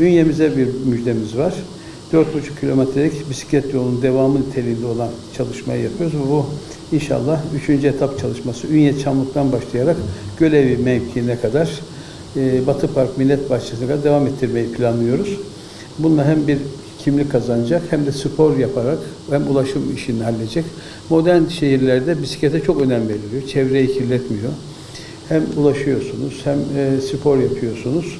Ünyemize bir müjdemiz var. 4,5 kilometrelik bisiklet yolunun devamı niteliğinde olan çalışmayı yapıyoruz. Bu inşallah 3. etap çalışması Ünye Çamlık'tan başlayarak Gölevi mevkiine kadar e, Batı Park Millet Bahçesi'ne kadar devam ettirmeyi planlıyoruz. Bununla hem bir kimlik kazanacak hem de spor yaparak hem ulaşım işini halledecek. Modern şehirlerde bisiklete çok önem veriliyor. Çevreyi kirletmiyor. Hem ulaşıyorsunuz hem e, spor yapıyorsunuz.